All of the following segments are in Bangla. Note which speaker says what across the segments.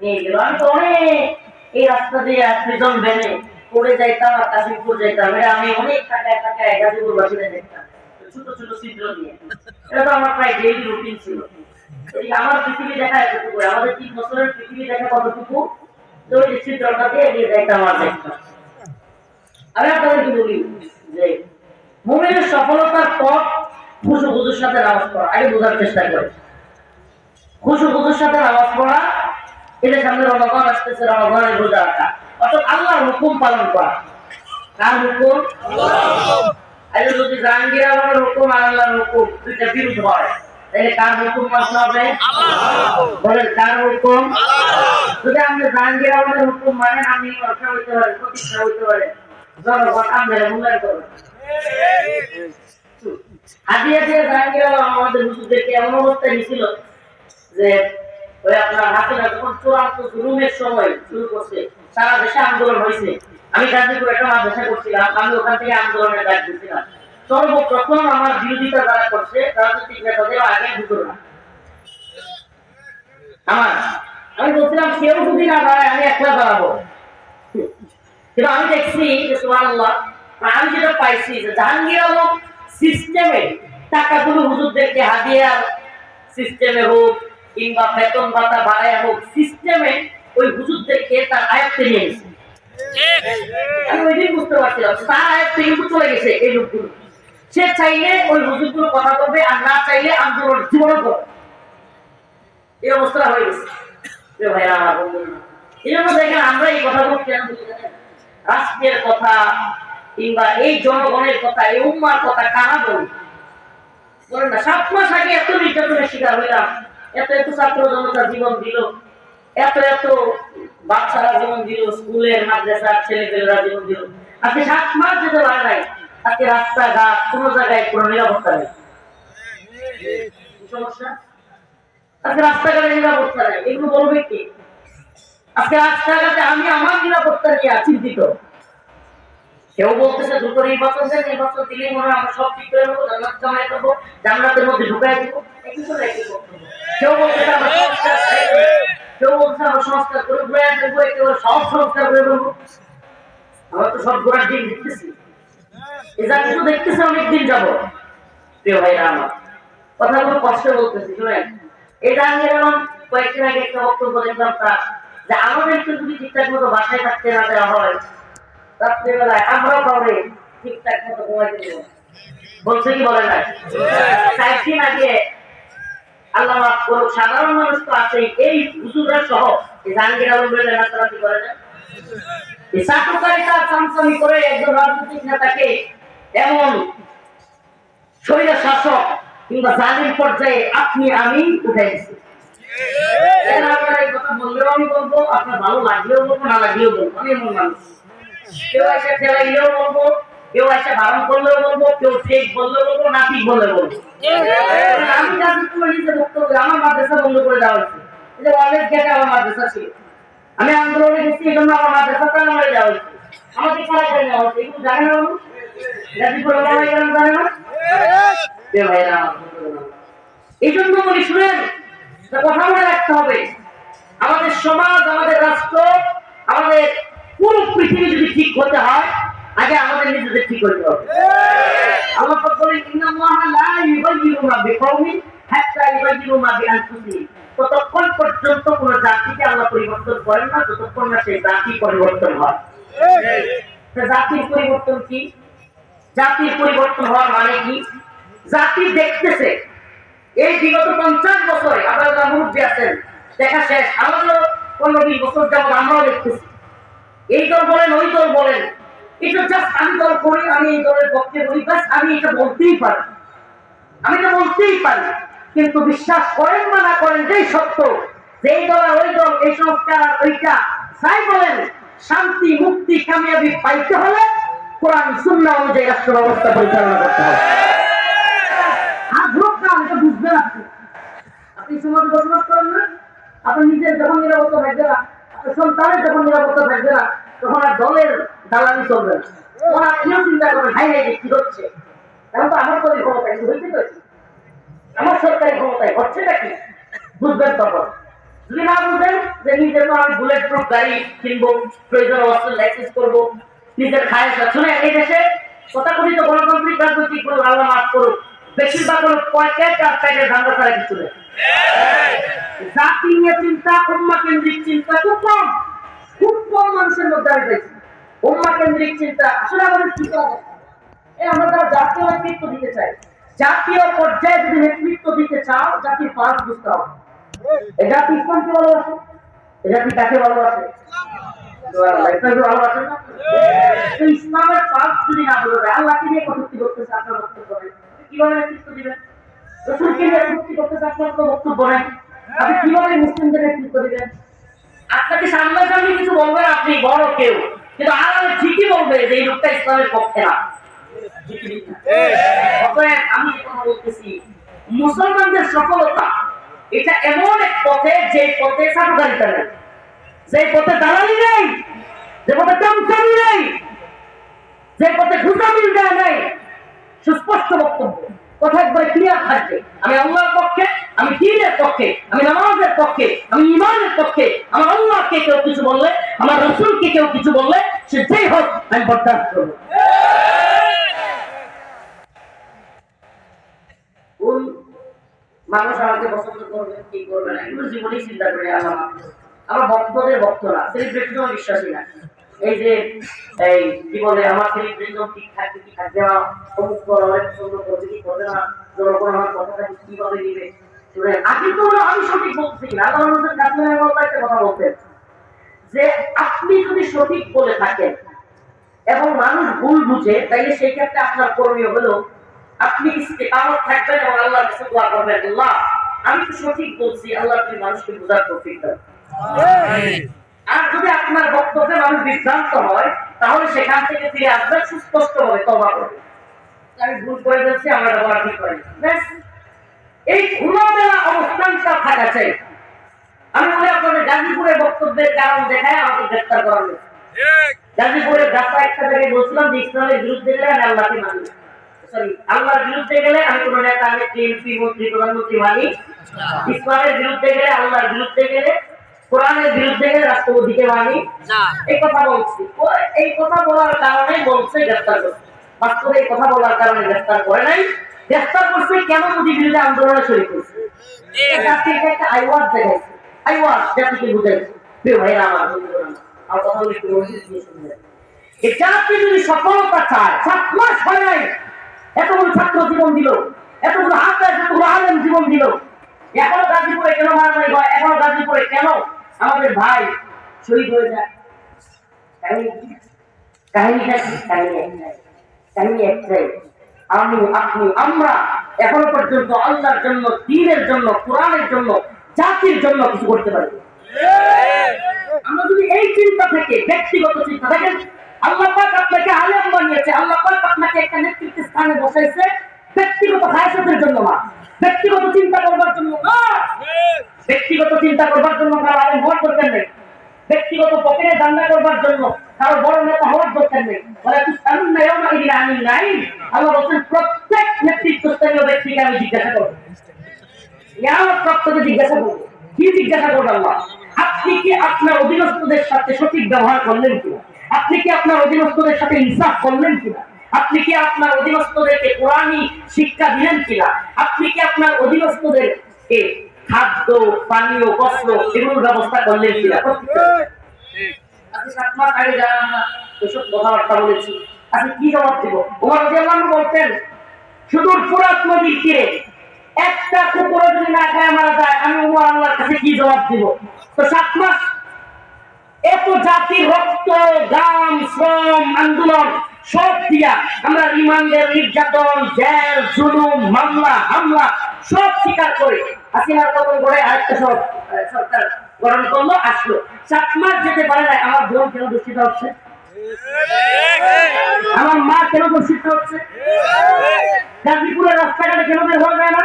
Speaker 1: নিয়ে গেল আমি তো অনেক এই রাস্তা দিয়ে পড়ে যাইতাম আর কাশিমপুর যাইতাম। এটা আমি অনেক টাকায় টাকায় বাসিনে দেখতাম। ছোট ছোট দিয়ে এটা তো আমার প্রায় ডেইলি রুটিন ছিল। আমার পৃথিবী দেখা এতটুকু আমাদের তিন বছরের পৃথিবী দেখা কতটুকু? তো ওই দিয়ে এগিয়ে যাইতাম আর দেখতাম। আমি আপনাদেরকে বলি যে, মুমিনের সফলতার পথ খুশু খুশুর সাথে নামাজ পড়া। আগে বোঝার চেষ্টা করে। খুশু খুশুর সাথে নামাজ পড়া, এটা সামনে রমাদান আসতেছে, রমাদানের রোজা রাখা অর্থাৎ আল্লাহর হুকুম পালন করা। কার হুকুম? আরে যদি জাহাঙ্গীর আলমের হুকুম আর আল্লাহর হুকুম দুইটা বিরুদ্ধ হয়, তাহলে কার হুকুম মানতে হবে? বলেন, কার হুকুম? যদি আপনি জাহাঙ্গীর আলমের হুকুম মানেন, আপনি ব্যবসা হইতে পারেন, প্রতিষ্ঠা হইতে পারেন। জনগণ আপনারা মূল্যায়ন করবেন হাতিয়া দিয়ে জাহাঙ্গীর আলম আমাদের হুজুরদেরকে এমন অবস্থায় নিয়েছিল যে ওই যখন চূড়ান্ত জুলুমের সময় শুরু করছে, সারা দেশে আন্দোলন হয়েছে। আমি গাজীপুর একটা মাদ্রাসা করছিলাম, আমি ওখান থেকে আন্দোলনের ডাক দিয়েছিলাম। সর্বপ্রথম আমার বিরোধিতা যারা করছে রাজনৈতিক নেতাদের আগে ঢুকলো না। আমার, আমি বলছিলাম, কেউ যদি না দাঁড়ায়, আমি একলা দাঁড়াবো। কিন্তু আমি দেখছি যে, সুবহানাল্লাহ আমি যেটা পাইছি যে, জাহাঙ্গীর আলম সিস্টেমে টাকাগুলো হুজুরদেরকে সিস্টেমে হোক কিংবা বেতন ভাতা বাড়ায় হোক সিস্টেমে ওই হুজুরদেরকে তার আয়ত্তে নিয়ে গেছে আমি ওই দিন বুঝতে পারছিলাম তার আয়ত্তে কিন্তু চলে গেছে এই লোকগুলো। সে চাইলে ওই হুজুরগুলো কথা বলবে আর না চাইলে আন্দোলন জীবনও করবে। এই হয়ে গেছে। এই জন্য দেখেন আমরা এই কথাগুলো কেন কথা কিংবা এই জনগণের কথা, এই উম্মার কথা কারা বলি? বলেন না, সাত মাস আগে এত নির্যাতনের শিকার হইলাম। এত এত ছাত্র জনতা জীবন দিল। এত এত বাচ্চারা জীবন দিল, স্কুলের মাদ্রাসার ছেলেপেলেরা জীবন দিল। আজকে সাত মাস যেতে পারে নাই। আজকে রাস্তাঘাট কোনো জায়গায় কোনো নিরাপত্তা নেই। আজকে রাস্তাঘাটে নিরাপত্তা নেই। এগুলো বলবে কি? আজকে রাস্তাঘাটে আমি আমার নিরাপত্তা নিয়ে চিন্তিত কেউ বলতেছে দুটো নির্বাচন নির্বাচন দিলেই মনে হয় আমরা সব ঠিক করে নেব, জান্নাত জামাই করব, জান্নাতের মধ্যে ঢুকাই দিব। কেউ বলতেছে আমরা কেউ বলছে আমরা সংস্কার করে ঘুরে আসব একেবারে সব সংস্কার করে দেবো আমরা তো সব ঘোরার দিন দেখতেছি। জাতি তো দেখতেছে অনেকদিন যাব প্রিয় ভাইরা আমার, কথাগুলো কষ্ট বলতেছি, শুনেন। জাহাঙ্গীর আলম কয়েকদিন আগে একটা বক্তব্য দেখলাম তার, যে আমাদেরকে যদি ঠিকঠাক মতো বাসায় থাকতে না দেওয়া হয় রাত্রিবেলায় কাউরে ঠিকঠাক মতো বলছে কি বলে আগে আল্লাহ সাধারণ মানুষ তো আছেই। এই হুজুরা সহ, এই জাহাঙ্গীর আলম বলে করে না এই চামচামি করে একজন রাজনৈতিক নেতাকে এমন শরীর শাসক কিংবা জালিম পর্যায়ে আপনি, আমি উঠে গেছি এই কথা বললেও আমি বলব, আপনার ভালো লাগলেও বলব, না লাগলেও বলব। আমি এমন মানুষ। কেউ এসে ঠেলাইলেও বলব, কেউ এসে বারণ করলেও বলব, কেউ ঠিক বললেও বলব, না ঠিক বললে বলব। আমি যাদের তোমার নিজে বক্তব্য আমার মাদ্রাসা বন্ধ করে দেওয়া হয়েছে। এই অনেক গেটে আমার মাদ্রাসা ছিল। আমি আন্দোলনে গেছি, এই জন্য আমার মাদ্রাসা তারা মেরে দেওয়া হয়েছে। আমাকে খারাপ করে নেওয়া হচ্ছে এগুলো জানে না গাজীপুর ওলামাই কেন জানে না? আমার। এই জন্য বলি, শুনেন কথা মনে রাখতে হবে। আমাদের সমাজ, আমাদের রাষ্ট্র পৃথিবী যদি ঠিক হতে হয় আগে আমাদের নিজেদের ঠিক হতে হবে। আল্লাহ পাক বলেন ইন্নাল্লাহা লা ইউগাইয়িরু মা বিকওমিন হাত্তা ইউগাইয়িরু মা বিআনফুসিহিম। ততক্ষণ পর্যন্ত কোন জাতিকে আল্লাহ পরিবর্তন করেন না যতক্ষণ না সেই জাতি পরিবর্তন হয়। জাতির পরিবর্তন কি? জাতির পরিবর্তন হওয়ার মানে কি? জাতি দেখতেছে। এই বিগত পঞ্চাশ বছরে আপনারা মুরব্বী আছেন দেখা শেষ। আমাদেরও পনেরো বিশ বছর যাবত আমরাও দেখতেছি। এই দল বলেন, ওই দল বলেন। এটা জাস্ট আমি দল করি, আমি এই দলের পক্ষে বলি আমি এটা বলতেই পারি। আমি এটা বলতেই পারি। কিন্তু বিশ্বাস করেন বা না করেন, যেই সত্য দল আর ওই দল, এই সংস্কার আর ওইটা বলেন, শান্তি, মুক্তি, কামিয়াবি পাইতে হলে কোরআন, সুন্নাহ অনুযায়ী রাষ্ট্র ব্যবস্থা পরিচালনা করতে হবে। হোক না এটা বুঝবেন আপনি। আপনি সমাজে বসবাস করেন না। আপনি নিজের যখন সন্তানের যখন নিরাপত্তা থাকবে না, তখন আর দলের দালালি চলবে না। তখন আপনিও চিন্তা করবেন হাই হাই কি হচ্ছে? এখন তো আমার দলের ক্ষমতা কিন্তু হয়েছে তো? আমার সরকারি ক্ষমতায় হচ্ছে নাকি? বুঝবেন তখন। যদি না বুঝেন যে নিজের তো আমি বুলেট প্রুফ গাড়ি কিনবো, প্রয়োজন অবস্থা লাইসেন্স করব, নিজের খায় শুনে এই দেশে তথাকথিত গণতান্ত্রিক রাজনৈতিক আল্লাহ মাফ করুক। বেশিরভাগ হলো পঁয়ত্রিশ আর প্যাকের ধান্দা ছাড়া কিছু নেই। জাতি নিয়ে চিন্তা, উম্মা কেন্দ্রিক চিন্তা খুব কম। খুব কম মানুষের মধ্যে আমি পেয়েছি উম্মা কেন্দ্রিক চিন্তা আসলে আমাদের কি? এই আমরা যারা জাতীয় নেতৃত্ব দিতে চাই জাতীয় পর্যায়ে যদি নেতৃত্ব দিতে চাও জাতির পাঁচ বুঝতে হবে। এই জাতি ইসলামকে ভালোবাসে? এই জাতি কাকে ভালোবাসে? ইসলামের পাঁচ যদি না বলে আল্লাহকে নিয়ে কটূক্তি করতেছে, আপনার বক্তব্য কিছু বলবেন আপনি, বড় কেউ। কিন্তু ঠিকই বলবে যে এই লোকটা ইসলামের পক্ষে না। আমি বলতেছি, মুসলমানদের সফলতা, এটা এমন এক পথে, যে পথে সাধুকারিতা নেই। যে পথে দালালি নেই, যে পথে চামচামি নেই, যে পথে ঘুষামিল দেয় নেই সুস্পষ্ট বক্তব্য। কথা একবারে ক্লিয়ার থাকবে। আমি আল্লাহর পক্ষে, আমি দিনের পক্ষে, আমি নামাজের পক্ষে, আমি ইমানের পক্ষে, আমার আল্লাহকে কেউ কিছু বললে, আমার রসুলকে কেউ কিছু বললে, সে যেই হোক, আমি বরদাস্ত করব। মানুষ আমাকে পছন্দ করবে, কি করবে না, এগুলো জীবনেই চিন্তা করে আমার আমার ভক্তদের ভক্ত না সেলিব্রিটি বিশ্বাসী না। এই যে, এই আমার ঠিক থাকবে কি থাকবে না। অমুক করে অনেক পছন্দ করবে কি না জনগণ আমার কীভাবে নিবে? আগে তো আমি সঠিক বলছি না। আল্লাহ কাশ্মীর একটা কথা বলতেন যে আপনি যদি সঠিক বলে থাকেন এবং মানুষ ভুল বুঝে, তাইলে সেই ক্ষেত্রে আপনার করণীয় হলো আপনি ইস্তেকামত থাকবেন এবং কাছে দোয়া করবেন। আল্লাহ, আমি তো সঠিক বলছি। আল্লাহ তুমি মানুষকে বোঝার আর যদি আপনার বক্তব্যে মানুষ বিভ্রান্ত হয় তাহলে সেখান থেকে ফিরে আসবেন সুস্পষ্ট ভাবে তবা করবে আমি ভুল করে আমরা বলা ঠিক করি এই খোলামেলা অবস্থানটা থাকা চাই। আমি মনে আপনাদের গাজীপুরের বক্তব্যের কারণ দেখায় আমাকে গ্রেফতার করা হয়েছে। গাজীপুরের রাস্তা একটা জায়গায় বলছিলাম যে ইসলামের বিরুদ্ধে গেলে আমি আল্লাহকে মানি। সরি আল্লাহর বিরুদ্ধে গেলে আমি কোন নেতা এমপি মন্ত্রী প্রধানমন্ত্রী মানি। ইসলামের বিরুদ্ধে গেলে আল্লাহর বিরুদ্ধে গেলে কোরআনের বিরুদ্ধে রাষ্ট্রপতিকে মানি? এই কথা বলছি। এই কথা বলার কারণে বলছে গ্রেফতার করছে। বাস্তবে এই কথা বলার কারণে গ্রেফতার করে নাই। গ্রেফতার করছে কেন মোদী বিরুদ্ধে আন্দোলনে শরীর করছে একটা আইওয়াজ দেখাইছে। আইওয়াজ জাতিকে বুঝাইছে। প্রিয় ভাইরা আমার আমার, আমার কথা বলে একটু মনোযোগ দিয়ে শুনবেন এই জাতি যদি সফলতা চায় সাত মাস হয় নাই। এতগুলো ছাত্র জীবন দিল এতগুলো হাফেজ এতগুলো আলেম জীবন দিল। এখনও গাজীপুরে কেন মারামারি হয় এখনও গাজীপুরে কেন আমাদের ভাই শহীদ হয়ে যায়। কাহিনী কাহিনী একটাই আমি, আপনি, আমরা এখনও পর্যন্ত আল্লাহর জন্য, দিনের জন্য, কোরআনের জন্য, জাতির জন্য কিছু করতে পারি। আমরা যদি এই চিন্তা থেকে, ব্যক্তিগত চিন্তা দেখেন আল্লাহ পাক আপনাকে আলেম বানিয়েছে, আল্লাহ পাক আপনাকে একটা স্থানে বসাইছে, ব্যক্তিগত হায়াতের জন্য না, ব্যক্তিগত চিন্তা করবার জন্য না। ব্যক্তিগত চিন্তা করবার জন্য কারও আলেম হওয়ার দরকার নেই। ব্যক্তিগত পকেটে দান্না করবার জন্য কারও বড় নেতা হওয়ার দরকার নেই। বলে, তুই সামনে নাই এদিকে আমি নাই আল্লাহ বলছেন, প্রত্যেক নেতৃত্বস্থানীয় ব্যক্তিকে আমি জিজ্ঞাসা করব। আমার প্রাপ্তকে জিজ্ঞাসা করব। কি জিজ্ঞাসা আপনি কি আপনার অধীনস্থদের সাথে সঠিক ব্যবহার করলেন কিনা? আপনি কি আপনার অধীনস্থদের সাথে ইনসাফ করলেন কিনা? আপনি কি আপনার অধীনস্থদেরকে কোরআনই শিক্ষা দিলেন কিনা? আপনি কি আপনার অধীনস্থদেরকে খাদ্য, পানীয়, বস্ত্র এগুলোর ব্যবস্থা করলেন কিনা? আজকে সাত মাস আগে এসব কথাবার্তা বলেছি। আজকে কি জবাব বলতেন ফুরাত একটা যদি না খায় মারা যায়, আমি আল্লাহর কাছে কি জবাব তো সাত মাস এত জাতির রক্ত গাম শ্রম, আন্দোলন সব দিয়া আমরা রিমান্ডের নির্যাতন, জেল, জুলুম, মামলা, হামলা সব স্বীকার করে হাসিনার পতন করে আরেকটা সরকার গঠন করল, আসলো। সাত মাস যেতে পারে না আমার বোন কেন দূষিত হচ্ছে? আমার মা কেন দূষিত হচ্ছে? গাজীপুরের রাস্তাঘাটে কেন বের হওয়া যায় না?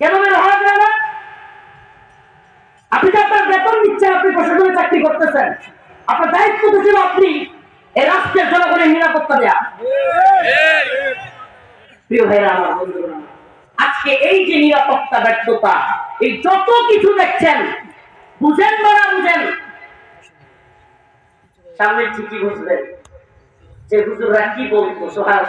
Speaker 1: কেন বের হওয়া যায় না? আপনি তো আপনার বেতন দিচ্ছেন, আপনি প্রশাসনে চাকরি করতেছেন। আপনার দায়িত্ব তো ছিল আপনি এই রাষ্ট্রের জনগণের নিরাপত্তা দেয়া। প্রিয় ভাইরা, আমার বন্ধুরা আজকে এই যে নিরাপত্তা, ব্যর্থতা, এই যত কিছু দেখছেন, বুঝেন বা না বুঝেন, সামনে ঠিকই বুঝবেন যে হুজুররা কি বলব সোহার